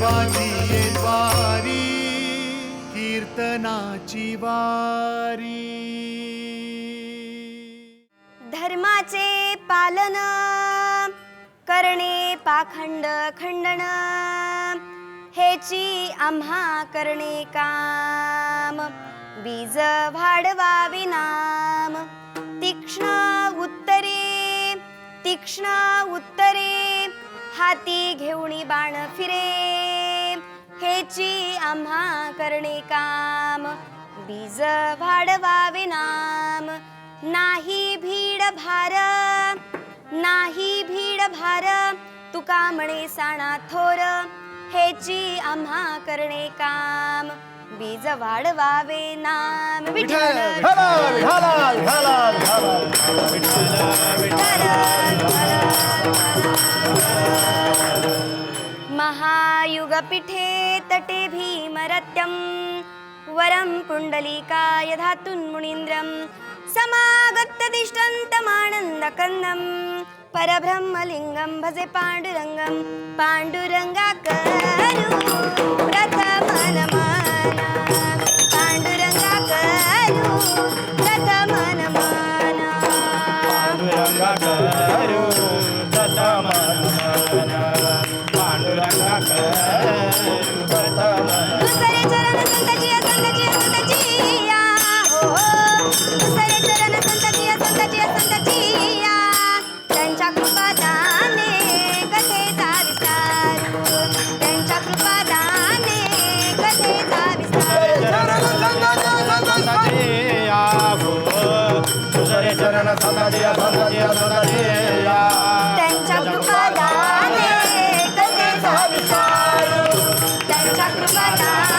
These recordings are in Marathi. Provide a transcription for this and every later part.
देवाची ये द्वारी कीर्तनाची वारी. धर्माचे पालन करणे पाखंड खंडन हेची आम्हा करणे काम. बीज वाढवा विनाम तीक्ष्ण उत्तरे तीक्ष्ण उत्तरे हाती घेऊनी बाण फिरे. हेची आम्हा करणे काम. बीज वाढवावे नाम. नाही भीड भार. नाही भीड भार. तुका म्हणे साणा थोर. हेची आम्हा करणे काम. बीज वाढवावे नाम. विठ्ठल युगपीठे तटे भीमरत्यं वरं पुण्डलीकाय धातुन्मुनीन्द्रं समागतदिष्टन्तमानन्दकन्दं परब्रह्मलिङ्गं भजे पाण्डुरङ्गं पाण्डुरङ्गाकरु प्रथमनमाना पाण्डुरङ्गाकरु प्रथम त्यांच्या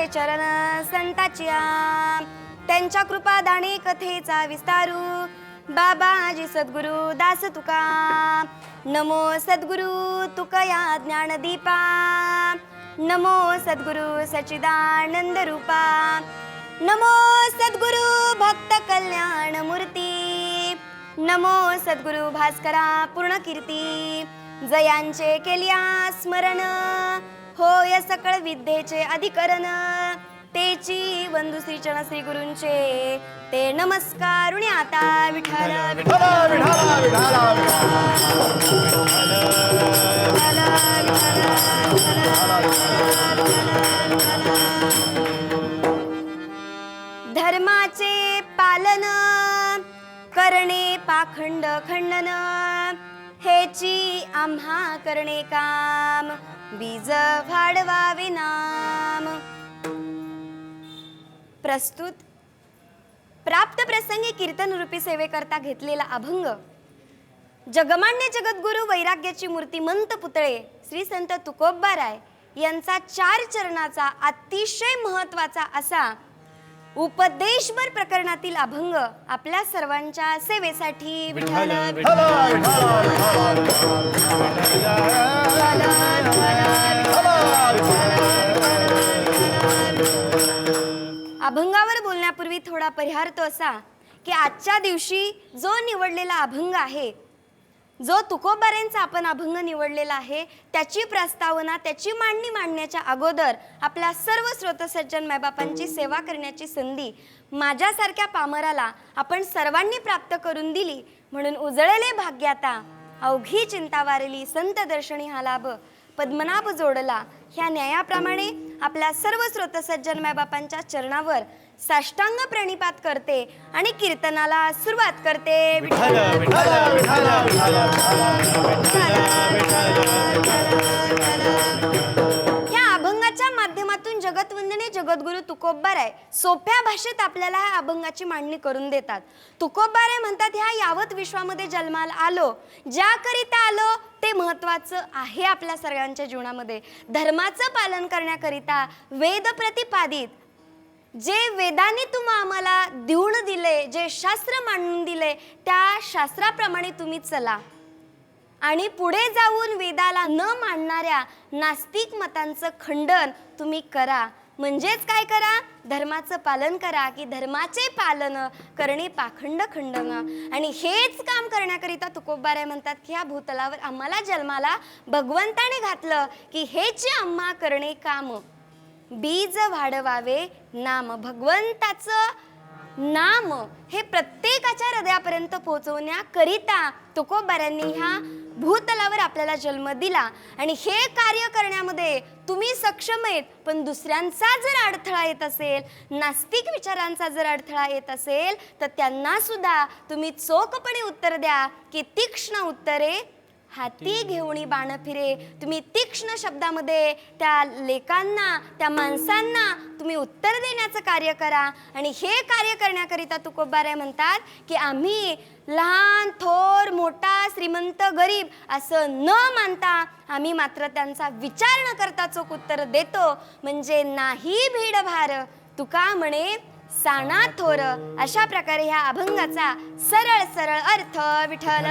दुसरे चरण संताचिया त्यांच्या कृपादाने कथेचा विस्तारू. बाबाजी सद्गुरु दास तुका. नमो सद्गुरु तुकया ज्ञानदीपा. नमो सद्गुरु सचिदानंद रूपा. नमो सद्गुरु भक्त कल्याण मूर्ती. नमो सद्गुरु भास्करा पूर्ण कीर्ती. जयांचे केल्या स्मरण. होय सकळ विद्येचे अधिकरण. तेची वंदू श्री चरण श्री गुरूंचे. ते नमस्कारुणी आता विठ्ठल विठ्ठल धर्माचे पालन करणे पाखंड खंडन. हेची आम्हा करणे काम. बीज फाडवा विनाम. प्रस्तुत. प्राप्त प्रसंगी कीर्तन रूपी सेवेकरता घेतलेला अभंग. जगमान्य जगद्गुरु वैराग्याची मूर्तिमंत पुतळे श्री संत तुकोबाराय यांचा चार चरणाचा अतिशय महत्त्वाचा असा उपदेशभर प्रकरणातील अभंग आपल्या सर्वांच्या सेवेसाठी विठ्ठल अभंगावर बोलण्यापूर्वी थोडा परिहार तो असा की आजच्या दिवशी जो निवडलेला अभंग आहे जो तुकोबारेंचा आपण अभंग निवडलेला आहे त्याची प्रस्तावना त्याची मांडणी मांडण्याच्या अगोदर आपल्या सर्व स्रोतसज्जन मायबापांची सेवा करण्याची संधी माझ्यासारख्या पामराला आपण सर्वांनी प्राप्त करून दिली. म्हणून उजळले भाग्याता अवघी चिंता वारली संत दर्शनी हा लाभ. पद्मनाभ जोडला ह्या न्यायाप्रमाणे आपल्या सर्व स्रोतसज्जन मायबापांच्या चरणावर साष्टांग प्रणिपात करते आणि कीर्तनाला सुरुवात करते विठ्ठल माध्यमातून जगतवंदने जगद्गुरु तुकोबार आहे सोप्या भाषेत आपल्याला ह्या अभंगाची मांडणी करून देतात. तुकोबारे म्हणतात ह्या यावत विश्वामध्ये जन्माला आलो. ज्याकरिता आलो ते महत्वाचं आहे आपल्या सगळ्यांच्या जीवनामध्ये. धर्माचं पालन करण्याकरिता वेद प्रतिपादित. जे वेदाने तुम्हा आम्हाला देऊन दिले जे शास्त्र मांडून दिले त्या शास्त्राप्रमाणे तुम्ही चला. आणि पुढे जाऊन वेदाला न मानणाऱ्या नास्तिक मतांचं खंडन तुम्ही करा. म्हणजेच काय करा? धर्माचं पालन करा की धर्माचे पालन करणे पाखंड खंडन. आणि हेच काम करण्याकरिता तुकोबाराय म्हणतात की ह्या भूतलावर आम्हाला जन्माला भगवंताने घातलं की हेच आम्हा करणे काम. बीज वाढवावे नाम भगवंताचं नाम हे प्रत्येकाच्या हृदयापर्यंत पोहोचवण्याकरिता तुकोबाऱ्यांनी ह्या भूतलावर आपल्याला जन्म दिला. आणि हे कार्य करण्यामध्ये तुम्ही सक्षम आहेत पण दुसऱ्यांचा जर अडथळा येत असेल नास्तिक विचारांचा जर अडथळा येत असेल तर त्यांना सुद्धा तुम्ही चोखपणे उत्तर द्या की तीक्ष्ण उत्तरे हाती घेऊणी बाण फिरे. तुम्ही तीक्ष्ण शब्दामध्ये त्या लेखांना त्या माणसांना तुम्ही उत्तर देण्याचं कार्य करा. आणि हे कार्य करण्याकरिता तुकोबाराय म्हणतात की आम्ही लहान थोर मोठा श्रीमंत गरीब असं न मानता आम्ही मात्र त्यांचा विचार न करता चोख उत्तर देतो. म्हणजे नाही भीड भार तुका म्हणे साना थोर अशा प्रकारे ह्या अभंगाचा सरळ सरळ अर्थ विठ्ठल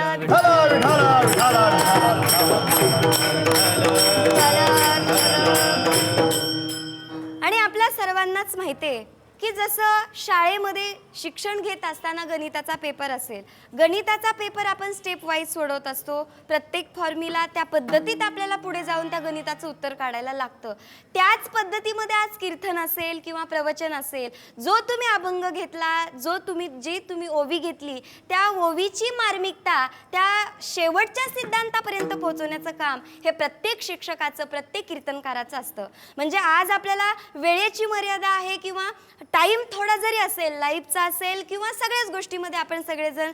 आणि आपल्या सर्वांनाच माहिती आहे की जसं शाळेमध्ये शिक्षण घेत असताना गणिताचा पेपर असेल गणिताचा पेपर आपण स्टेप वाईज सोडवत असतो. प्रत्येक फॉर्म्युला त्या पद्धतीत आपल्याला पुढे जाऊन त्या गणिताचं उत्तर काढायला लागतं. त्याच पद्धतीमध्ये आज कीर्तन असेल किंवा प्रवचन असेल जो तुम्ही अभंग घेतला जो तुम्ही जे तुम्ही ओवी घेतली त्या ओवीची मार्मिकता त्या शेवटच्या सिद्धांतापर्यंत पोहोचवण्याचं काम हे प्रत्येक शिक्षकाचं प्रत्येक कीर्तनकाराचं असतं. म्हणजे आज आपल्याला वेळेची मर्यादा आहे किंवा टाईम थोडा जरी असेल लाईफचा असेल किंवा सगळ्याच गोष्टीमध्ये आपण सगळेजण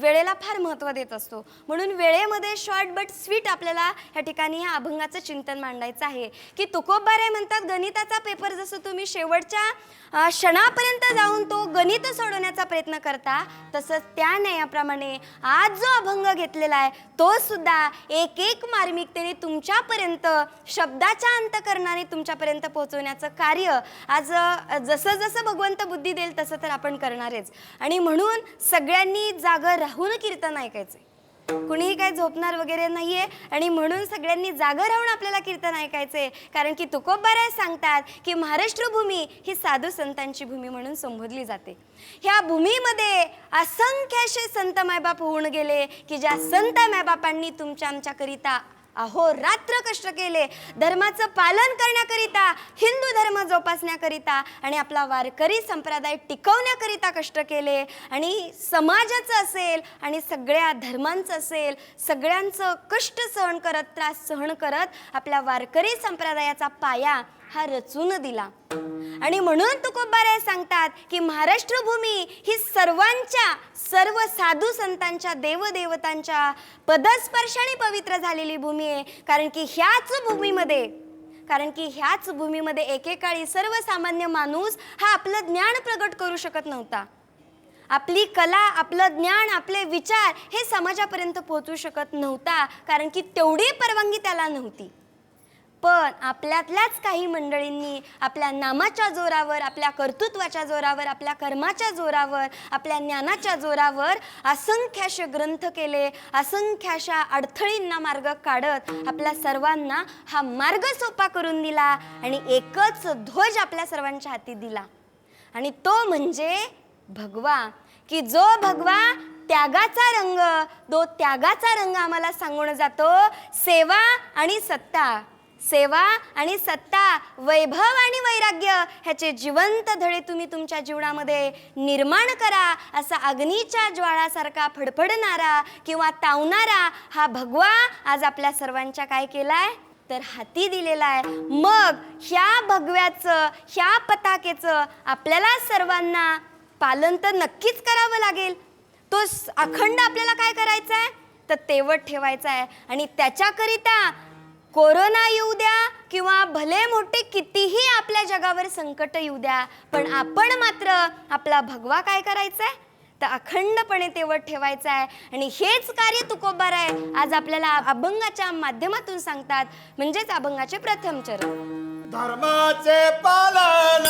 वेळेला फार महत्त्व देत असतो. म्हणून वेळेमध्ये शॉर्ट बट स्वीट आपल्याला ह्या ठिकाणी ह्या अभंगाचं चिंतन मांडायचं आहे. की तुकोबारे म्हणतात गणिताचा पेपर जसं तुम्ही शेवटच्या क्षणापर्यंत जाऊन तो गणित सोडवण्याचा प्रयत्न करता तसंच त्या न्यायाप्रमाणे आज जो अभंग घेतलेला आहे तो सुद्धा एक एक मार्मिकतेने तुमच्यापर्यंत शब्दाच्या अंतकरणाने तुमच्यापर्यंत पोहोचवण्याचं कार्य आज जसं जसं जसं भगवंत बुद्धी देईल तसं तर आपण करणारच. आणि म्हणून सगळ्यांनी जागं राहून कीर्तन ऐकायचे. कुणीही काही झोपणार वगैरे नाहीये आणि म्हणून सगळ्यांनी जागं राहून आपल्याला कीर्तन ऐकायचे. कारण की तुकोबाराय सांगतात की महाराष्ट्र भूमी ही साधू संतांची भूमी म्हणून संबोधली जाते. ह्या भूमीमध्ये असंख्याशे संत मायबाप होऊन गेले की ज्या संत मायबापांनी तुमच्या आमच्याकरिता अहो रात्र कष्ट केले. धर्माचं पालन करण्याकरिता हिंदू धर्म जोपासण्याकरिता आणि आपला वारकरी संप्रदाय टिकवण्याकरिता कष्ट केले. आणि समाजाचं असेल आणि सगळ्या धर्मांचं असेल सगळ्यांचं कष्ट सहन करत त्रास सहन करत आपल्या वारकरी संप्रदायाचा पाया हा रचून दिला. आणि म्हणून तुकोबाराय सांगतात की महाराष्ट्र भूमी ही सर्वांच्या सर्व साधू संतांच्या देवदेवतांच्या पदस्पर्शाने पवित्र झालेली भूमी आहे. कारण की ह्याच भूमीमध्ये कारण की ह्याच भूमीमध्ये एकेकाळी सर्वसामान्य माणूस हा आपलं ज्ञान प्रगट करू शकत नव्हता. आपली कला आपलं ज्ञान आपले विचार हे समाजापर्यंत पोहोचू शकत नव्हता. कारण की तेवढी परवानगी त्याला नव्हती. पण आपल्यातल्याच काही मंडळींनी आपल्या नामाच्या जोरावर आपल्या कर्तृत्वाच्या जोरावर आपल्या कर्माच्या जोरावर आपल्या ज्ञानाच्या जोरावर असंख्याशे ग्रंथ केले असंख्याशा अडथळींना मार्ग काढत आपल्या सर्वांना हा मार्ग सोपा करून दिला आणि एकच ध्वज आपल्या सर्वांच्या हाती दिला. आणि तो म्हणजे भगवा. की जो भगवा त्यागाचा रंग तो त्यागाचा रंग आम्हाला सांगून जातो सेवा आणि सत्ता. सेवा आणि सत्ता वैभव आणि वैराग्य ह्याचे जिवंत धडे तुम्ही तुमच्या जीवनामध्ये निर्माण करा असा अग्नीच्या ज्वाळासारखा फडफडणारा किंवा तावणारा हा भगवा आज आपल्या सर्वांच्या काय केलाय? तर हाती दिलेला आहे. मग ह्या भगव्याचं ह्या पताकेचं आपल्याला सर्वांना पालन तर नक्कीच करावं लागेल. तो अखंड आपल्याला काय करायचा आहे तर तेवट ठेवायचा आहे आणि त्याच्याकरिता कोरोना येऊ द्या किंवा भले मोठे कितीही आपल्या जगावर संकट येऊ द्या पण आपण मात्र आपला भगवा काय करायचा आहे तर अखंडपणे तेवढ ठेवायचं आहे. आणि हेच कार्य तुकोबार आहे. आज आपल्याला अभंगाच्या माध्यमातून सांगतात. म्हणजेच अभंगाचे प्रथम चरण. धर्माचे पालन.